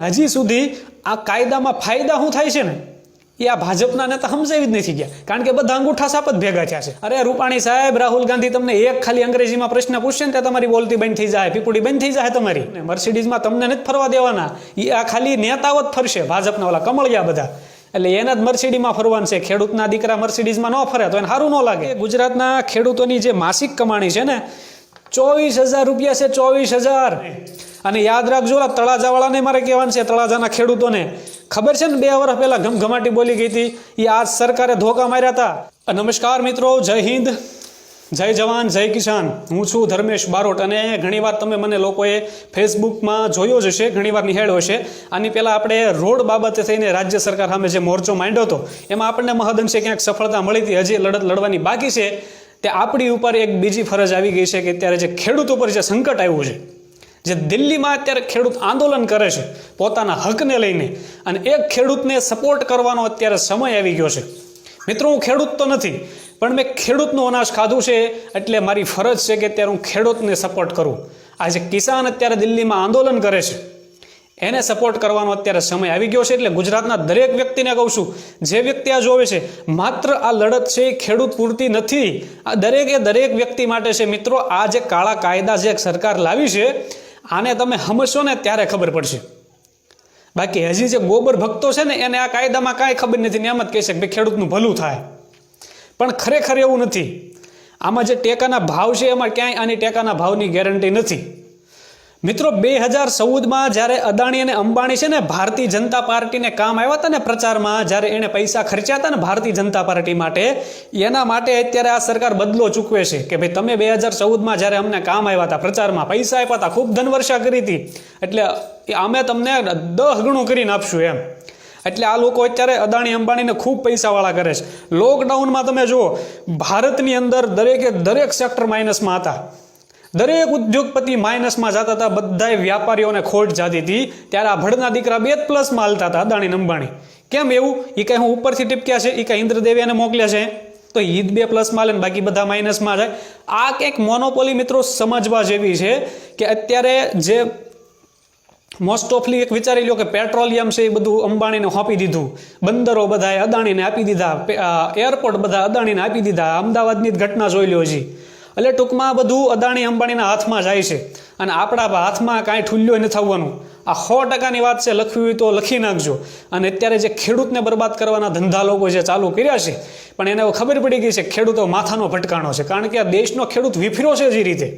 હજી સુધી આ કાયદામાં ફાયદા શું થાય છે ને? એ આ ભાજપના નેતા સમજાવી જ નથી ગયા. કારણ કે બધા અંગૂઠા સાપ જ ભેગા થયા છે. અરે રૂપાણી સાહેબ, રાહુલ ગાંધી તમને એક ખાલી અંગ્રેજીમાં પ્રશ્ન પૂછશે ને ત્યાં તમારી બોલતી બંધ થઈ જાય, પીપુડી બંધ થઈ જાય તમારી. મર્સિડીઝમાં તમને નથી ફરવા દેવાના. એ આ ખાલી નેતાઓ જ ફરશે, ભાજપના ઓલા કમળિયા બધા. એટલે એના જ મર્સિડીમાં ફરવાનું છે. ખેડૂતના દીકરા મર્સિડીઝમાં ન ફરે, તો એને સારું ન લાગે. ગુજરાતના ખેડૂતોની જે માસિક કમાણી છે ને, ચોવીસ હજાર રૂપિયા છે, ચોવીસ હજાર. અને યાદ રાખજો, ઓલા તળાજાવાળાને મારે કહેવાનું છે, તળાજાના ખેડૂતોને. ખબર છે ને, બે વર્ષ પહેલાં ઘમઘમાટી બોલી ગઈ હતી એ આજ સરકારે ધોકા માર્યા હતા. નમસ્કાર મિત્રો, જય હિન્દ, જય જવાન, જય કિસાન. હું છું ધર્મેશ બારોટ અને ઘણીવાર તમે મને લોકોએ ફેસબુકમાં જોયો જ હશે, ઘણીવાર નિહાળ્યો હશે. આની પહેલાં આપણે રોડ બાબતે થઈને રાજ્ય સરકાર સામે જે મોરચો માંડ્યો હતો, એમાં આપણને મહદઅંશે ક્યાંક સફળતા મળી હતી. હજી લડત લડવાની બાકી છે. તે આપણી ઉપર એક બીજી ફરજ આવી ગઈ છે કે અત્યારે જે ખેડૂત ઉપર જે સંકટ આવ્યું છે જે દિલ્હીમાં અત્યારે ખેડૂત આંદોલન કરે છે, પોતાના હકને લઈને અને એક ખેડૂતને સપોર્ટ કરવાનો અત્યારે સમય આવી ગયો છે. મિત્રો, હું ખેડૂત તો નથી, પણ મેં ખેડૂતનું અનાજ ખાધું છે, એટલે મારી ફરજ છે કે અત્યારે હું ખેડૂતને સપોર્ટ કરું. આ જે કિસાન અત્યારે દિલ્હીમાં આંદોલન કરે છે. એને સપોર્ટ કરવાનો અત્યારે સમય આવી ગયો છે, એટલે ગુજરાતના દરેક વ્યક્તિને કહું છું, જે વ્યક્તિ આ જોવે છે, માત્ર આ લડત છે એ ખેડૂત પૂરતી નથી. આ દરેકે દરેક વ્યક્તિ માટે છે. મિત્રો, આ જે કાળા કાયદા જે સરકાર લાવી છે આને તમે સમજશો ને ત્યારે ખબર પડશે. બાકી હજી જે ગોબર ભક્તો છે ને, એને આ કાયદામાં કાંઈ ખબર નથી ને એમ જ કહેશે કે ભાઈ ખેડૂતનું ભલું થાય. પણ ખરેખર એવું નથી. આમાં જે ટેકાના ભાવ છે, એમાં ક્યાંય આની ટેકાના ભાવની ગેરંટી નથી. મિત્રો, બે હજાર ચૌદમાં જ્યારે અદાણી અને અંબાણી છે ને, ભારતીય જનતા પાર્ટીને કામ આવ્યા હતા ને પ્રચારમાં, જ્યારે એણે પૈસા ખર્ચ્યા હતા ને ભારતીય જનતા પાર્ટી માટે, એના માટે અત્યારે આ સરકાર બદલો ચૂકવે છે કે ભાઈ તમે બે હજાર ચૌદમાં જ્યારે અમને કામ આવ્યા હતા પ્રચારમાં, પૈસા આપ્યા હતા, ખૂબ ધનવર્ષા કરી હતી. એટલે અમે તમને દસ ગણું કરીને આપશું એમ. એટલે આ લોકો અત્યારે અદાણી, અંબાણીને ખૂબ પૈસાવાળા કરે છે. લોકડાઉનમાં તમે જુઓ, ભારતની અંદર દરેકે દરેક સેક્ટર માઇનસમાં હતા. દરેક ઉદ્યોગપતિ માઇનસમાં જતા હતા બધાય વ્યાપારીઓને ખોટ જાતી હતી. ત્યારે આ ભડના દીકરા બે પ્લસ હાલતા હતા અદાણી અંબાણી કેમ એવું? એ કંઈ હું ઉપરથી ટીપક્યા છે? એ કાંઈ ઇન્દ્રદેવી એને મોકલ્યા છે? તો ઈદ બે પ્લસમાં લે ને બાકી બધા માઇનસમાં જાય. આ કંઈક મોનોપોલી મિત્રો સમજવા જેવી છે કે અત્યારે જે મોસ્ટ ઓફલી એક વિચારી લો કે પેટ્રોલિયમ છે એ બધું અંબાણીને હોપી દીધું. બંદરો બધાએ અદાણીને આપી દીધા એરપોર્ટ બધા અદાણીને આપી દીધા. અમદાવાદની જ ઘટના જોઈ લો હજી. એટલે ટૂંકમાં બધું અદાણી અંબાણીના હાથમાં જાય છે. અને આપણા હાથમાં કાંઈ ઠુલ્યો નથી થવાનું. આ સો ટકાની વાત છે, લખવી હોય તો લખી નાખજો. અને અત્યારે જે ખેડૂતને બરબાદ કરવાના ધંધા લોકો જે ચાલુ કર્યા છે, પણ એને ખબર પડી ગઈ છે ખેડૂતો માથાનો ભટકાણો છે. કારણ કે આ દેશનો ખેડૂત વિફર્યો છે જે રીતે.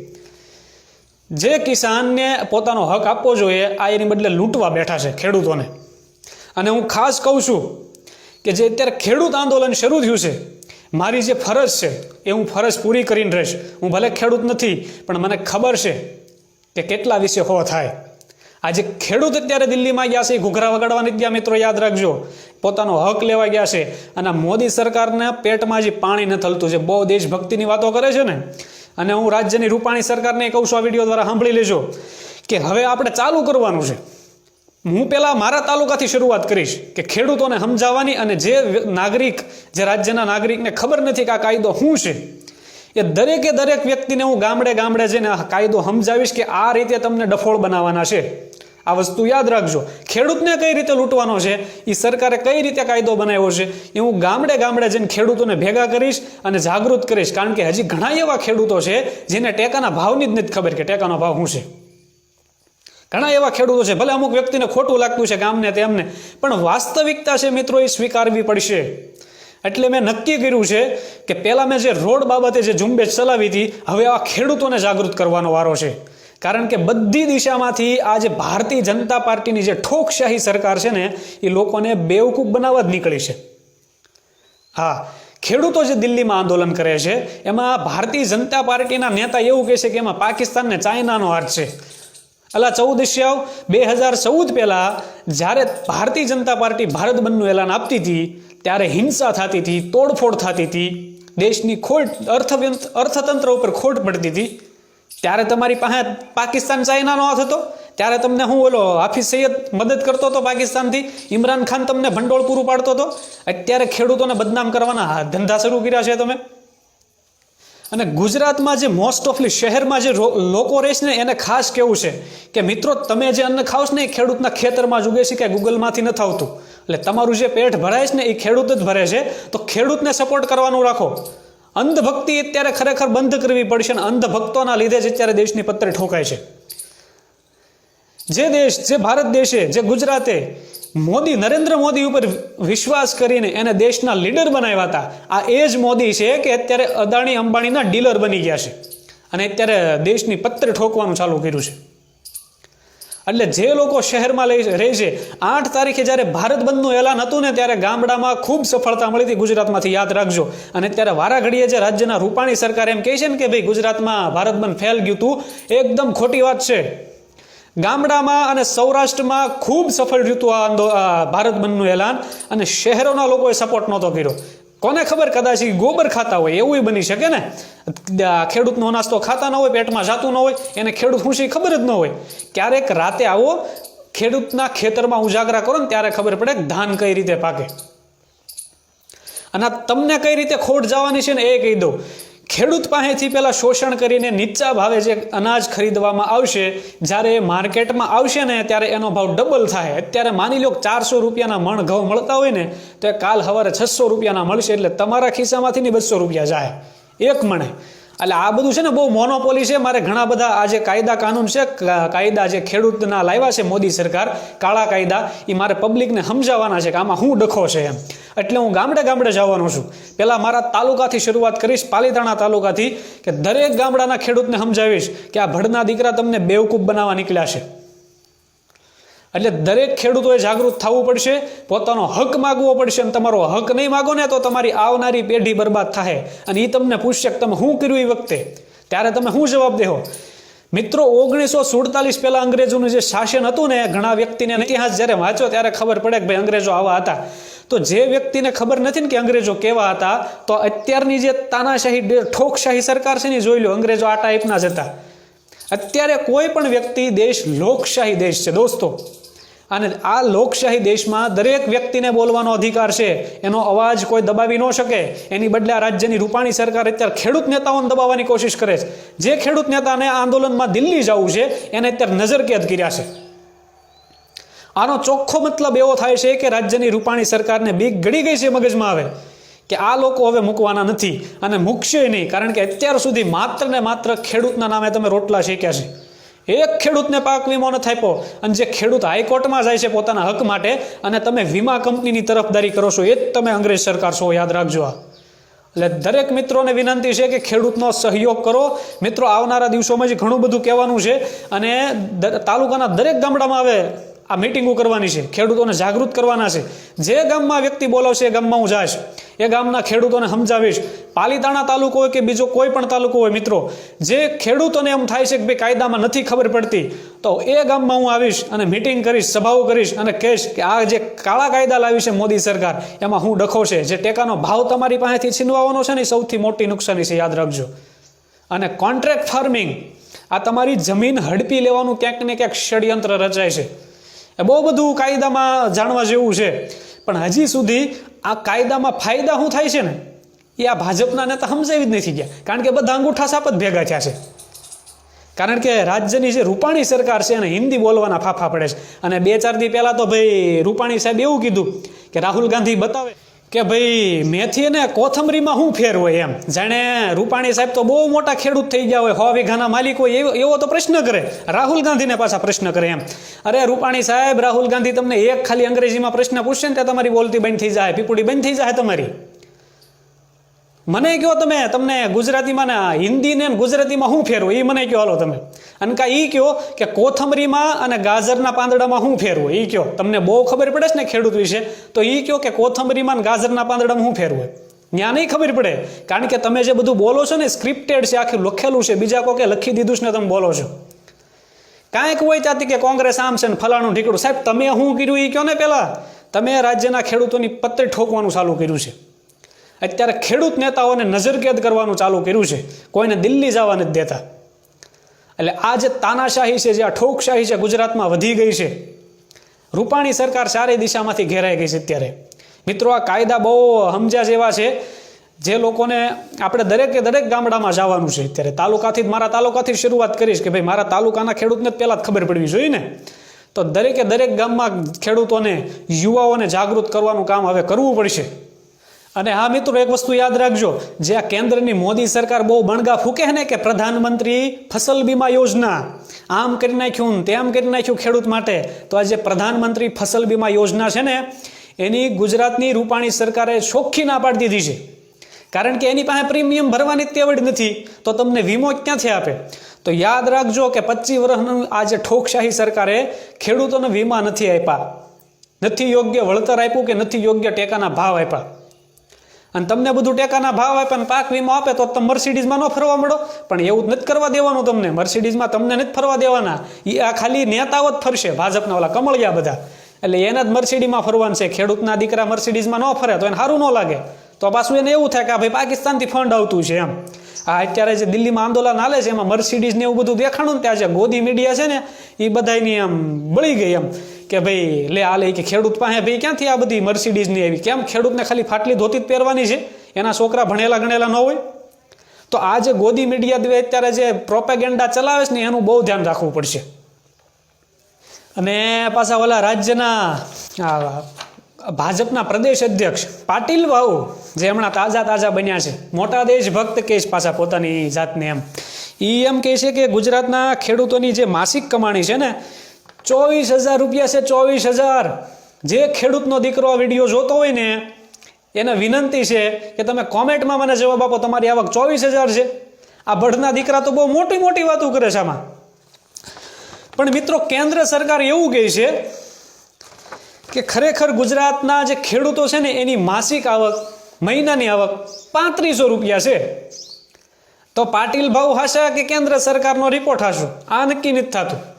જે કિસાનને પોતાનો હક આપવો જોઈએ, આ એની બદલે લૂંટવા બેઠા છે ખેડૂતોને. અને હું ખાસ કહું છું કે જે અત્યારે ખેડૂત આંદોલન શરૂ થયું છે મારી જે ફરજ છે, એ હું ફરજ પૂરી કરીને રહીશ. હું ભલે ખેડૂત નથી, પણ મને ખબર છે કે કેટલા વિશે હો થાય. આજે ખેડૂત અત્યારે દિલ્હીમાં ગયા છે, એ ઘૂઘરા વગાડવાની ગયા, મિત્રો, યાદ રાખજો. પોતાનો હક લેવા ગયા છે. અને મોદી સરકારના પેટમાં જે પાણી ન થલતું છે બહુ દેશભક્તિની વાતો કરે છે ને, અને હું રાજ્યની રૂપાણી સરકારને કહું છું, આ વીડિયો દ્વારા સાંભળી લેજો, કે હવે આપણે ચાલુ કરવાનું છે. હું પહેલાં મારા તાલુકાથી શરૂઆત કરીશ કે ખેડૂતોને સમજાવવાની અને જે નાગરિક, જે રાજ્યના નાગરિકને ખબર નથી કે આ કાયદો શું છે, એ દરેકે દરેક વ્યક્તિને હું ગામડે ગામડે જઈને આ કાયદો સમજાવીશ કે આ રીતે તમને ડફોળ બનાવવાના છે. આ વસ્તુ યાદ રાખજો. ખેડૂતને કઈ રીતે લૂંટવાનો છે એ સરકારે કઈ રીતે કાયદો બનાવ્યો છે, એ હું ગામડે ગામડે જઈને ખેડૂતોને ભેગા કરીશ અને જાગૃત કરીશ. કારણ કે હજી ઘણા એવા ખેડૂતો છે જેને ટેકાના ભાવની જ નથી ખબર કે ટેકાનો ભાવ શું છે. ઘણા એવા ખેડૂતો છે, ભલે અમુક વ્યક્તિને ખોટું લાગતું છે ગામને તેમને, પણ વાસ્તવિકતા છે મિત્રો એ સ્વીકારવી પડશે. એટલે મેં નક્કી કર્યું છે કે પહેલાં મેં જે રોડ બાબતે જે ઝુંબેશ ચલાવી હતી, હવે આ ખેડૂતોને જાગૃત કરવાનો વારો છે. કારણ કે બધી દિશામાંથી આ જે ભારતીય જનતા પાર્ટીની જે ઠોકશાહી સરકાર છે ને, એ લોકોને બેવકૂફ બનાવવા જ નીકળી છે. હા, ખેડૂતો જે દિલ્હીમાં આંદોલન કરે છે, એમાં ભારતીય જનતા પાર્ટીના નેતા એવું કહે છે કે એમાં પાકિસ્તાનને ચાઇનાનો હાથ છે. અલા ચૌદ એશિયાઓ, બે હજાર ચૌદ પહેલાં જ્યારે ભારતીય જનતા પાર્ટી ભારત બંધનું એલાન આપતી હતી, ત્યારે હિંસા થતી હતી, તોડફોડ થતી હતી, દેશની ખોટ, અર્થવ્યંત, અર્થતંત્ર ઉપર ખોટ પડતી હતી. ત્યારે તમારી પાસે પાકિસ્તાન ચાઇનાનો હાથ હતો. ત્યારે તમને હું ઓલો હાફિઝ સૈયદ મદદ કરતો હતો પાકિસ્તાનથી. ઇમરાન ખાન તમને ભંડોળ પૂરું પાડતો હતો. અત્યારે ખેડૂતોને બદનામ કરવાના ધંધા શરૂ કર્યા છે તમે. અને ગુજરાતમાં જે મોસ્ટ ઓફલી શહેરમાં જે લોકો લોકો રહેશે ને, એને ખાસ કેવું છે કે મિત્રો, તમે જે અન્ન ખાવ છો ને, એ ખેડૂતના ખેતરમાં જ ઉગે છે કે ગૂગલમાંથી નથી આવતું. એટલે તમારું જે પેટ ભરાય છે ને, એ ખેડૂત જ ભરે છે. તો ખેડૂતને સપોર્ટ કરવાનું રાખો. અંધભક્તિ અત્યારે ખરેખર બંધ કરવી પડશે અને અંધભક્તોના લીધે જ અત્યારે દેશની પત્રે ઠોકાય છે. જે દેશ, જે ભારત દેશે, જે ગુજરાતે મોદી, નરેન્દ્ર મોદી ઉપર વિશ્વાસ કરીને એને દેશના લીડર બનાવ્યા હતા. આ એ જ મોદી છે કે અત્યારે અદાણી અંબાણીના ડીલર બની ગયા છે. અને અત્યારે દેશની પત્ર ઠોકવાનું ચાલુ કર્યું છે. એટલે જે લોકો શહેરમાં લઈ રહે છે, આઠ તારીખે જ્યારે ભારત બંધનું એલાન હતું ને ત્યારે ગામડામાં ખૂબ સફળતા મળી હતી. ગુજરાતમાંથી યાદ રાખજો. અને ત્યારે વારાઘડીએ જે રાજ્યના રૂપાણી સરકાર એમ કહે છે ને કે, ભાઈ ગુજરાતમાં ભારત બંધ ફેલ ગયું હતું એકદમ ખોટી વાત છે. ગામડામાં અને સૌરાષ્ટ્રમાં ખૂબ સફળ રહ્યું હતું આ ભારત બંધનું એલાન અને શહેરોના લોકોએ સપોર્ટ નહોતો કર્યો. કોને ખબર કદાચ ગોબર ખાતા હોય, એવું બની શકે ને? ખેડૂતનો નાસ્તો ખાતા ન હોય, પેટમાં જાતું ન હોય, એને ખેડૂત ખુશી ખબર જ ન હોય. ક્યારેક રાતે આવો, ખેડૂતના ખેતરમાં ઉજાગરા કરો ને ત્યારે ખબર પડે ધાન કઈ રીતે પાકે. અને તમને કઈ રીતે ખોટ જવાની છે ને એ કહી દઉં. ખેડૂત પાસેથી પહેલાં શોષણ કરીને નીચા ભાવે જે અનાજ ખરીદવામાં આવશે, જ્યારે એ માર્કેટમાં આવશે ને ત્યારે એનો ભાવ ડબલ થાય. અત્યારે માની લો ચારસો રૂપિયાના મણ ઘઉં મળતા હોય ને, તો એ કાલ સવારે છસો રૂપિયાના મળશે, એટલે તમારા ખિસ્સામાંથી ને બસો રૂપિયા જાય. એક મણે. એટલે આ બધું છે ને બહુ મોનોપોલી છે. મારે ઘણા બધા આ જે કાયદા કાનૂન છે કાયદા જે ખેડૂતના લાવ્યા છે મોદી સરકાર, કાળા કાયદા એ મારે પબ્લિકને સમજાવવાના છે કે આમાં શું ડખો છે એમ. એટલે હું ગામડે ગામડે જવાનો છું. પહેલાં મારા તાલુકાથી શરૂઆત કરીશ, પાલીતાણા તાલુકાથી, કે દરેક ગામડાના ખેડૂતને સમજાવીશ કે આ ભડના દીકરા તમને બેવકૂફ બનાવવા નીકળ્યા છે. એટલે દરેક ખેડૂતોએ જાગૃત થવું પડશે, પોતાનો હક માગવો પડશે અને તમારો હક નહીં માગો ને તો તમારી આવનારી પેઢી બરબાદ થાય અને એ તમને પૂછશે તમે શું કર્યું એ વખતે? ત્યારે તમે શું જવાબ દેહો? મિત્રો, ઓગણીસો સુડતાલીસ પહેલાં અંગ્રેજોનું જે શાસન હતું ને, ઘણા વ્યક્તિને ઇતિહાસ જ્યારે વાંચો ત્યારે ખબર પડે કે ભાઈ અંગ્રેજો આવા હતા. તો જે વ્યક્તિને ખબર નથી ને કે અંગ્રેજો કેવા હતા, તો અત્યારની જે તાનાશાહી, ઠોકશાહી સરકાર છે ને જોઈ લો અંગ્રેજો આ ટાઈપના જ હતા. અત્યારે કોઈ પણ વ્યક્તિ દેશ લોકશાહી દેશ છે દોસ્તો. અને આ લોકશાહી દેશમાં દરેક વ્યક્તિને બોલવાનો અધિકાર છે. એનો અવાજ કોઈ દબાવી ન શકે. એની બદલે આ રાજ્યની રૂપાણી સરકાર અત્યારે ખેડૂત નેતાઓને દબાવવાની કોશિશ કરે છે. જે ખેડૂત નેતાને આંદોલનમાં દિલ્હી જવું છે, એને અત્યારે નજરકેદ કર્યા છે. આનો ચોખ્ખો મતલબ એવો થાય છે કે રાજ્યની રૂપાણી સરકારને બીક ગળી ગઈ છે મગજમાં આવે. કે આ લોકો હવે મૂકવાના નથી અને મૂકશે નહીં. કારણ કે અત્યાર સુધી માત્ર ને માત્ર ખેડૂતના નામે તમે રોટલા શેક્યા છે. એક ખેડૂતને પાક વીમો નથી આપ્યો અને જે ખેડૂત હાઈકોર્ટમાં જાય છે પોતાના હક માટે અને તમે વીમા કંપનીની તરફદારી કરો છો એ જ તમે અંગ્રેજ સરકાર છો, યાદ રાખજો આ. એટલે દરેક મિત્રોને વિનંતી છે કે ખેડૂતનો સહયોગ કરો. મિત્રો, આવનારા દિવસોમાં જ ઘણું બધું કહેવાનું છે અને તાલુકાના દરેક ગામડામાં હવે આ મિટિંગો કરવાની છે, ખેડૂતોને જાગૃત કરવાના છે. જે ગામમાં વ્યક્તિ બોલાવશે એ ગામમાં હું જઈશ. એ ગામના ખેડૂતોને સમજાવીશ. પાલીતાણા તાલુકો હોય કે બીજો કોઈ પણ તાલુકો હોય, મિત્રો, જે ખેડૂતોને એમ થાય છે કે ભાઈ કાયદામાં નથી ખબર પડતી, તો એ ગામમાં હું આવીશ અને મિટિંગ કરીશ, સભાઓ કરીશ અને કહીશ કે આ જે કાળા કાયદા લાવી છે મોદી સરકાર, એમાં હું ડખો છે. જે ટેકાનો ભાવ તમારી પાસેથી છીનવાનો છે ને સૌથી મોટી નુકસાની છે, યાદ રાખજો. અને કોન્ટ્રાક્ટ ફાર્મિંગ આ તમારી જમીન હડપી લેવાનું ક્યાંક ને ક્યાંક ષડયંત્ર રચાય છે. એ બહુ બધું કાયદામાં જાણવા જેવું છે. પણ હજી સુધી આ કાયદામાં ફાયદા શું થાય છે ને? એ આ ભાજપના નેતા સમજાવી જ નથી ગયા. કારણ કે બધા અંગૂઠા સાપ જ ભેગા થયા છે. કારણ કે રાજ્યની જે રૂપાણી સરકાર છે એને હિન્દી બોલવાના ફાફા પડે છે. અને બે ચાર દી પહેલાં તો ભાઈ રૂપાણી સાહેબ એવું કીધું કે રાહુલ ગાંધી બતાવે. કે ભાઈ મેથી અને કોથમરીમાં શું ફેર હોય એમ? જાણે રૂપાણી સાહેબ તો બહુ મોટા ખેડૂત થઈ ગયા હોય હો વીઘાના માલિક હોય એવો તો પ્રશ્ન કરે. રાહુલ ગાંધીને પાછા પ્રશ્ન કરે એમ. અરે રૂપાણી સાહેબ, રાહુલ ગાંધી તમને એક ખાલી અંગ્રેજીમાં પ્રશ્ન પૂછશે ને ત્યાં તમારી બોલતી બંધ થઈ જાય, પીપુડી બંધ થઈ જાય તમારી. મને કહો તમે, તમને ગુજરાતીમાં ને હિન્દી ને ગુજરાતીમાં શું ફેરવો એ મને કહો હાલો તમે. અને કા એ કહો કે કોથમરીમાં અને ગાજરના પાંદડામાં શું ફેરવું એ કહો તમને બહુ ખબર પડે છે ને ખેડૂત વિશે, તો એ કહો કે કોથમરીમાં અને ગાજરના પાંદડામાં શું ફેરવું ત્યાં નહીં ખબર પડે, કારણ કે તમે જે બધું બોલો છો ને સ્ક્રિપ્ટેડ છે, આખું લખેલું છે, બીજા કોકે લખી દીધું છે ને તમે બોલો છો. કાંઈક હોય ત્યાંથી કે કોંગ્રેસ આમ છે ને ફલાણું ઠીકડું સાહેબ, તમે શું કર્યું એ કહો ને પહેલાં તમે રાજ્યના ખેડૂતોની પત્તે ઠોકવાનું ચાલુ કર્યું છે. અત્યારે ખેડૂત નેતાઓને નજરકેદ કરવાનું ચાલુ કર્યું છે. કોઈને દિલ્હી જવા નથી દેતા. એટલે આ જે તાનાશાહી છે, જે આ ઠોકશાહી છે, ગુજરાતમાં વધી ગઈ છે, રૂપાણી સરકાર સારી દિશામાંથી ઘેરાઈ ગઈ છે અત્યારે. મિત્રો, આ કાયદા બહુ સમજ્યા જેવા છે, જે લોકોને આપણે દરેકે દરેક ગામડામાં જવાનું છે. અત્યારે તાલુકાથી જ મારા તાલુકાથી શરૂઆત કરીશ કે ભાઈ, મારા તાલુકાના ખેડૂતને પહેલાં જ ખબર પડવી જોઈએ ને? તો દરેકે દરેક ગામમાં ખેડૂતોને, યુવાઓને જાગૃત કરવાનું કામ હવે કરવું પડશે. અને હા મિત્રો, એક વસ્તુ યાદ રાખજો, જે આ કેન્દ્રની મોદી સરકાર બહુ બણગા ફૂકે ને કે પ્રધાનમંત્રી ફસલ બીમા યોજના, આમ કરી નાખ્યું તેમ કરી નાખ્યું ખેડૂત માટે, તો આ જે પ્રધાનમંત્રી ફસલ બીમા યોજના છે ને, એની ગુજરાતની રૂપાણી સરકારે ચોખ્ખી ના પાડી દીધી છે. કારણ કે એની પાસે પ્રીમિયમ ભરવાની તેવડ નથી, તો તમને વીમો ક્યાંથી આપે? તો યાદ રાખજો કે પચીસ વર્ષનું આ જે ઠોકશાહી સરકારે ખેડૂતોને વીમા નથી આપ્યા. નથી યોગ્ય વળતર આપ્યું કે નથી યોગ્ય ટેકાના ભાવ આપ્યા? અને તમને બધું ટેકાના ભાવ આપે અને પાક વીમો આપે તો તમે મર્સિડીઝમાં ન ફરવા મળો. પણ એવું જ નથી કરવા દેવાનું તમને. મર્સિડીઝમાં તમને નથી ફરવા દેવાના. એ આ ખાલી નેતાઓ જ ફરશે, ભાજપના ઓલા કમળિયા બધા. એટલે એના જ મર્સિડીમાં ફરવાનું છે. ખેડૂતના દીકરા મર્સિડીઝમાં ન ફરે તો એને સારું ન લાગે. તો પાછું એને એવું થાય કે ભાઈ પાકિસ્તાનથી ફંડ આવતું છે એમ. આ અત્યારે જે દિલ્હીમાં આંદોલન હાલે છે, એમાં મર્સિડીઝ ને એવું બધું દેખાણું ત્યાં જે ગોદી મીડિયા છે ને એ બધાની આમ બળી ગઈ એમ. કે ભાઈ, લે આ લે કે ખેડૂત પાસે ભાઈ ક્યાંથી આ બધી મર્સિડીઝની આવી? કેમ ખેડૂતને ખાલી ફાટલી ધોતી જ પહેરવાની છે? એના છોકરા ભણેલા ગણેલા ન હોય? તો આ જે ગોદી મીડિયા દ્વે અત્યારે જે પ્રોપેગેન્ડા ચલાવે છે ને, એનું બહુ ધ્યાન રાખવું પડશે. અને પાછા ઓલા રાજ્યના ભાજપના પ્રદેશ અધ્યક્ષ પાટીલ બાબુ જે હમણાં તાજા તાજા બન્યા છે, મોટા દેશભક્ત છે પાછા પોતાની જાતને એમ. એ એમ કહે છે કે ગુજરાતના ખેડૂતોની જે માસિક કમાણી છે ને ચોવીસ હજાર રૂપિયા છે, ચોવીસ હજાર. જે ખેડૂતનો દીકરો આ વીડિયો જોતો હોય ને, એને વિનંતી છે કે તમે કોમેન્ટમાં મને જવાબ આપો, તમારી આવક ચોવીસ હજાર છે. આ ભડના દીકરા તો બહુ મોટી મોટી વાતો કરે છે આમાં. પણ મિત્રો, કેન્દ્ર સરકાર એવું કહે છે કે ખરેખર ગુજરાતના જે ખેડૂતો છે ને, એની માસિક આવક, મહિનાની આવક પાંત્રીસો રૂપિયા છે. તો પાટીલ ભાવ હાશા કે કેન્દ્ર સરકારનો રિપોર્ટ હાશો? આ નક્કી નથી થતું.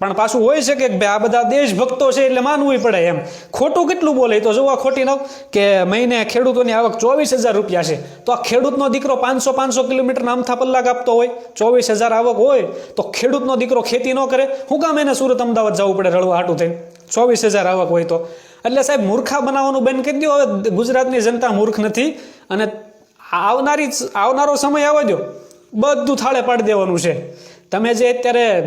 પણ પાછું હોય છે કે ભાઈ આ બધા દેશભક્તો છે એટલે માનવું પડે એમ. ખોટું કેટલું બોલે? તો જોવા ખોટી નવ, કે મહિને ખેડૂતોની આવક ચોવીસ હજાર રૂપિયા છે. તો આ ખેડૂતનો દીકરો પાંચસો પાંચસો કિલોમીટર આમથા પલ્લા કાપતો હોય, ચોવીસ હજાર આવક હોય, તો ખેડૂતનો દીકરો ખેતી ન કરે. હું કામ એને સુરત અમદાવાદ જવું પડે રળવા હાટું થઈને? ચોવીસ હજાર આવક હોય તો. એટલે સાહેબ, મૂર્ખા બનાવવાનું બંધ કરી દો હવે ગુજરાતની જનતા મૂર્ખ નથી. અને આવનારી આવનારો સમય આવવા દો બધું થાળે પાડી દેવાનું છે. તમે જે અત્યારે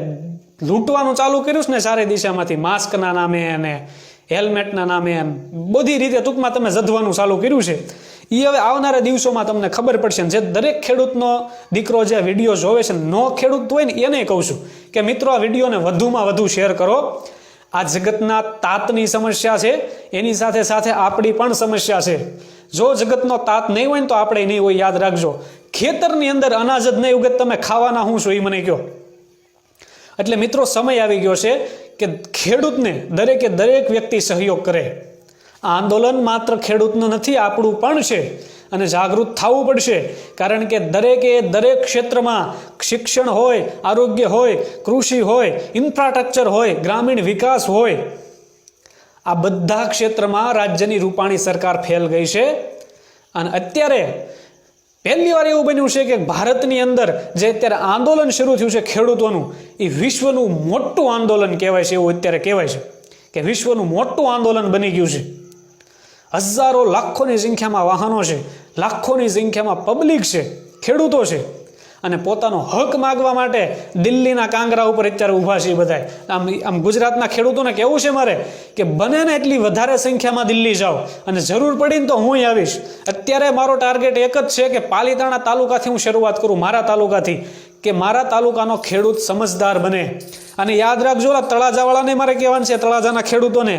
લૂંટવાનું ચાલુ કર્યું ને સારી દિશામાંથી માસ્કના નામે અને હેલ્મેટના નામે એમ બધી રીતે ટૂંકમાં તમે જધવાનું ચાલુ કર્યું છે. એ હવે આવનારા દિવસોમાં તમને ખબર પડશે જે દરેક ખેડૂતનો દીકરો જે વીડિયો જોવે છે નો ખેડૂત હોય ને, એને કહું છું કે મિત્રો, આ વિડીયોને વધુમાં વધુ શેર કરો. આ જગતના તાતની સમસ્યા છે, એની સાથે સાથે આપણી પણ સમસ્યા છે. જો જગતનો તાત નહીં હોય ને, તો આપણે નહીં હોય, યાદ રાખજો. ખેતરની અંદર અનાજ જ નહીં ઉગત તમે ખાવાના હું છું એ મને કહો. એટલે મિત્રો, સમય આવી ગયો છે કે ખેડૂતને દરેકે દરેક વ્યક્તિ સહયોગ કરે. આ આંદોલન માત્ર ખેડૂતનું નથી, આપણું પણ છે અને જાગૃત થવું પડશે. કારણ કે દરેકે દરેક ક્ષેત્રમાં શિક્ષણ હોય, આરોગ્ય હોય, કૃષિ હોય, ઇન્ફ્રાસ્ટ્રક્ચર હોય, ગ્રામીણ વિકાસ હોય, આ બધા ક્ષેત્રમાં રાજ્યની રૂપાણી સરકાર ફેલ ગઈ છે. અને અત્યારે પહેલી વાર એવું બન્યું છે કે ભારતની અંદર જે અત્યારે આંદોલન શરૂ થયું છે ખેડૂતોનું, એ વિશ્વનું મોટું આંદોલન કહેવાય છે, એવું અત્યારે કહેવાય છે કે વિશ્વનું મોટું આંદોલન બની ગયું છે. હજારો લાખોની સંખ્યામાં વાહનો છે, લાખોની સંખ્યામાં પબ્લિક છે, ખેડૂતો છે. અને પોતાનો હક માગવા માટે દિલ્હીના કાંગરા ઉપર અત્યારે ઊભા છે બધાય. બધા આમ આમ ગુજરાતના ખેડૂતોને કહેવું છે મારે કે બને ને એટલી વધારે સંખ્યામાં દિલ્હી જાઓ અને જરૂર પડીને તો હું આવીશ. અત્યારે મારો ટાર્ગેટ એક જ છે કે પાલીતાણા તાલુકાથી હું શરૂઆત કરું, મારા તાલુકાથી. કે મારા તાલુકાનો ખેડૂત સમજદાર બને. અને યાદ રાખજો, આ તળાજાવાળાને મારે કહેવાનું છે, તળાજાના ખેડૂતોને.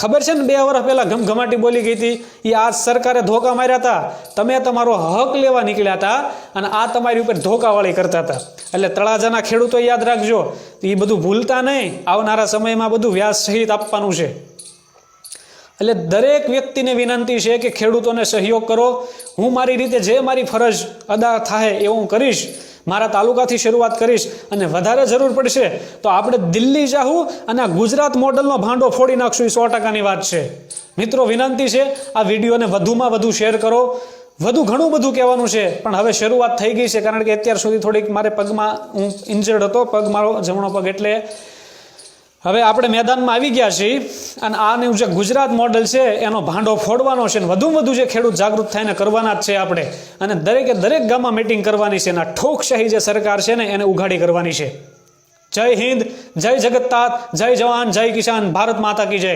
ખબર છે ને બે વર્ષ પહેલાં ઘમઘમાટી બોલી ગઈ હતી એ આ સરકારે ધોકા માર્યા હતા. તમે તમારો હક લેવા નીકળ્યા હતા અને આ તમારી ઉપર ધોકાવાળી કરતા હતા. એટલે તળાજાના ખેડૂતો યાદ રાખજો એ બધું ભૂલતા નહીં, આવનારા સમયમાં બધું વ્યાજ સહિત આપવાનું છે. એટલે દરેક વ્યક્તિને વિનંતી છે કે ખેડૂતોને સહયોગ કરો. હું મારી રીતે જે મારી ફરજ અદા થાય એ હું કરીશ મારા તાલુકાથી શરૂઆત કરીશ અને વધારે જરૂર પડશે તો આપણે દિલ્હી જાવું અને ગુજરાત મોડલનો ભાંડો ફોડી નાખશું. એ સો ટકાની વાત છે. મિત્રો, વિનંતી છે, આ વિડીયોને વધુમાં વધુ શેર કરો. વધુ ઘણું બધું કહેવાનું છે, પણ હવે શરૂઆત થઈ ગઈ છે, કારણ કે અત્યાર સુધી થોડીક મારે પગમાં હું ઇન્જર્ડ હતો. પગ મારો જમણો પગ એટલે હવે આપણે મેદાનમાં આવી ગયા છીએ અને આનું જે ગુજરાત મોડલ છે, એનો ભાંડો ફોડવાનો છે અને વધુમાં વધુ જે ખેડૂત જાગૃત થઈને કરવાના જ છે આપણે. અને દરેકે દરેક ગામમાં મિટિંગ કરવાની છે અને ઠોકશાહી જે સરકાર છે ને, એને ઉઘાડી કરવાની છે. જય હિન્દ, જય જગતતાત જય જવાન, જય કિસાન, ભારત માતા કી જય.